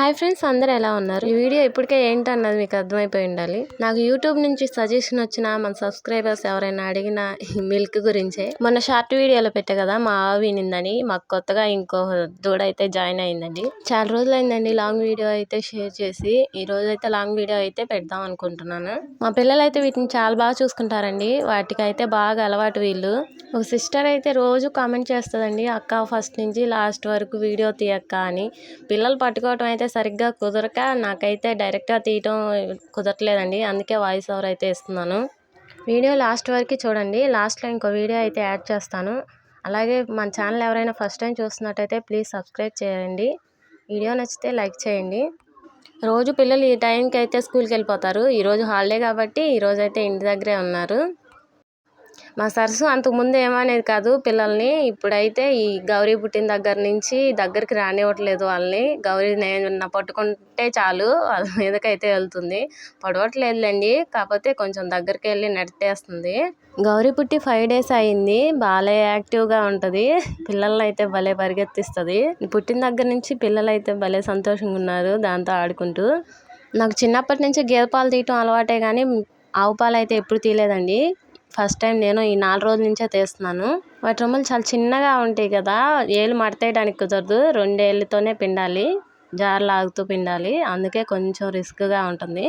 Hi friends అందరూ ఎలా ఉన్నారు? ఈ వీడియో ఇప్పటికే ఏంటన్నది మీకు అర్థమైపోయి ఉండాలి. నాకు యూట్యూబ్ నుంచి సజెషన్ వచ్చిన మన సబ్స్క్రైబర్స్ ఎవరైనా అడిగిన మిల్క్ గురించే. మొన్న షార్ట్ వీడియోలో పెట్టా కదా మా వినిందని మాకు కొత్తగా ఇంకో దూడ అయితే జాయిన్ అయిందండి. చాలా రోజులు అయిందండి లాంగ్ వీడియో అయితే షేర్ చేసి ఈ రోజు అయితే లాంగ్ వీడియో అయితే పెడదాం అనుకుంటున్నాను. మా పిల్లలు అయితే వీటిని చాలా బాగా చూసుకుంటారండి. వాటికి అయితే బాగా అలవాటు వీళ్ళు. ఒక సిస్టర్ అయితే రోజు కామెంట్ చేస్తుందండి అక్క ఫస్ట్ నుంచి లాస్ట్ వరకు వీడియో తీయక్క అని. పిల్లలు పట్టుకోవటం అయితే సరిగ్గా కుదరక నాకైతే డైరెక్ట్గా తీయటం కుదరట్లేదండి. అందుకే వాయిస్ ఓవర్ అయితే ఇస్తున్నాను. వీడియో లాస్ట్ వరకు చూడండి. లాస్ట్లో ఇంకో వీడియో అయితే యాడ్ చేస్తాను. అలాగే మన ఛానల్ ఎవరైనా ఫస్ట్ టైం చూస్తున్నట్టయితే ప్లీజ్ సబ్స్క్రైబ్ చేయండి. వీడియో నచ్చితే లైక్ చేయండి. రోజు పిల్లలు ఈ టైంకి అయితే స్కూల్కి వెళ్ళిపోతారు. ఈరోజు హాలిడే కాబట్టి ఈరోజు అయితే ఇంటి దగ్గరే ఉన్నారు. మా సరస్సు అంతకుముందు ఏమనేది కాదు పిల్లల్ని. ఇప్పుడైతే ఈ గౌరీ పుట్టిన దగ్గర నుంచి దగ్గరికి రానివ్వట్లేదు వాళ్ళని. గౌరీ నేను పట్టుకుంటే చాలు వాళ్ళ మీదకైతే వెళ్తుంది. పడవట్లేదులేండి కాకపోతే కొంచెం దగ్గరికి వెళ్ళి నెట్టేస్తుంది గౌరీ పుట్టి ఫైవ్ డేస్ అయింది బాగా యాక్టివ్గా ఉంటుంది. పిల్లల్ని అయితే భలే పరిగెత్తిస్తుంది. పుట్టిన దగ్గర నుంచి పిల్లలు అయితే భలే సంతోషంగా ఉన్నారు దాంతో ఆడుకుంటూ. నాకు చిన్నప్పటి నుంచి గేదె పాలు తీయటం అలవాటే కానీ ఆవు పాలు అయితే ఎప్పుడు తీయలేదండి. ఫస్ట్ టైం నేను ఈ నాలుగు రోజుల నుంచే తీస్తున్నాను. వాటి రొమ్ములు చాలా చిన్నగా ఉంటాయి కదా ఏళ్ళు మడతేయడానికి కుదరదు. రెండేళ్ళతోనే పిండాలి జార్ లాగుతూ పిండాలి. అందుకే కొంచెం రిస్క్గా ఉంటుంది.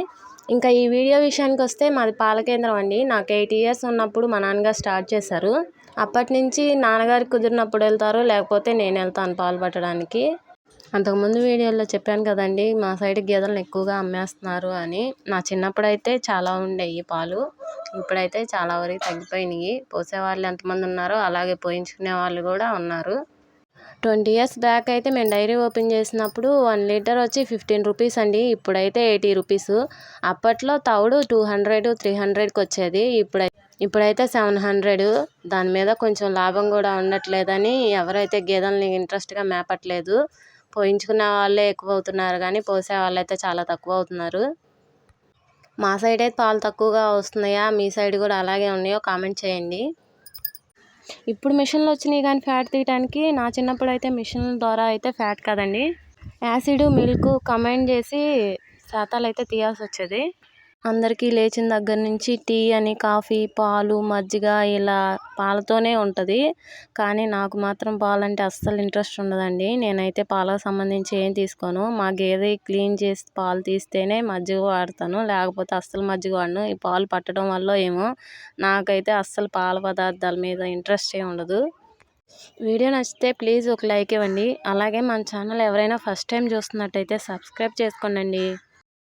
ఇంకా ఈ వీడియో విషయానికి వస్తే మాది పాల కేంద్రం అండి. నాకు ఎయిట్ ఇయర్స్ ఉన్నప్పుడు మా నాన్నగారు స్టార్ట్ చేశారు. అప్పటి నుంచి నాన్నగారికి కుదిరినప్పుడు వెళ్తారు లేకపోతే నేను వెళ్తాను పాలు పట్టడానికి. అంతకుముందు వీడియోలో చెప్పాను కదండి మా సైడ్ గేదెలను ఎక్కువగా అమ్మేస్తున్నారు అని. నా చిన్నప్పుడు అయితే చాలా ఉండేవి పాలు. ఇప్పుడైతే చాలా వరకు తగ్గిపోయినాయి. పోసే వాళ్ళు ఎంతమంది ఉన్నారో అలాగే పోయించుకునే వాళ్ళు కూడా ఉన్నారు. ట్వంటీ ఇయర్స్ బ్యాక్ అయితే మేము డైరీ ఓపెన్ చేసినప్పుడు వన్ లీటర్ వచ్చి ఫిఫ్టీన్ రూపీస్ అండి. ఇప్పుడైతే ఎయిటీ రూపీస్. అప్పట్లో తౌడు టూ హండ్రెడ్ త్రీ హండ్రెడ్కి వచ్చేది. ఇప్పుడు ఇప్పుడైతే సెవెన్ హండ్రెడ్. దాని మీద కొంచెం లాభం కూడా ఉండట్లేదని ఎవరైతే గేదెల్ని ఇంట్రెస్ట్గా మేపట్లేదు. పోయించుకునే వాళ్ళే ఎక్కువ అవుతున్నారు కానీ పోసే వాళ్ళు అయితే చాలా తక్కువ అవుతున్నారు. మా సైడ్ అయితే పాలు తక్కువగా వస్తున్నాయా? మీ సైడ్ కూడా అలాగే ఉన్నాయో కామెంట్ చేయండి. ఇప్పుడు మిషన్లు వచ్చినాయి కానీ ఫ్యాట్ తీయడానికి నా చిన్నప్పుడు అయితే మిషన్ల ద్వారా అయితే ఫ్యాట్ కాదండి. యాసిడ్ మిల్క్ కమెండ్ చేసి శాతాలు అయితే తీయాల్సి వచ్చేది అందరికీ లేచిన దగ్గర నుంచి టీ అని కాఫీ పాలు మజ్జిగ ఇలా పాలతోనే ఉంటుంది. కానీ నాకు మాత్రం పాలంటే అస్సలు ఇంట్రెస్ట్ ఉండదండి. నేనైతే పాలకు సంబంధించి ఏం తీసుకోను. మా గేదె క్లీన్ చేసి పాలు తీస్తేనే మజ్జిగ వాడతాను. లేకపోతే అస్సలు మజ్జిగ వాడను. ఈ పాలు పట్టడం వల్ల ఏమో నాకైతే అస్సలు పాల పదార్థాల మీద ఇంట్రెస్ట్ ఏ ఉండదు. వీడియో నచ్చితే ప్లీజ్ ఒక లైక్ ఇవ్వండి. అలాగే మన ఛానల్ ఎవరైనా ఫస్ట్ టైం చూస్తున్నట్టయితే సబ్స్క్రైబ్ చేసుకోండి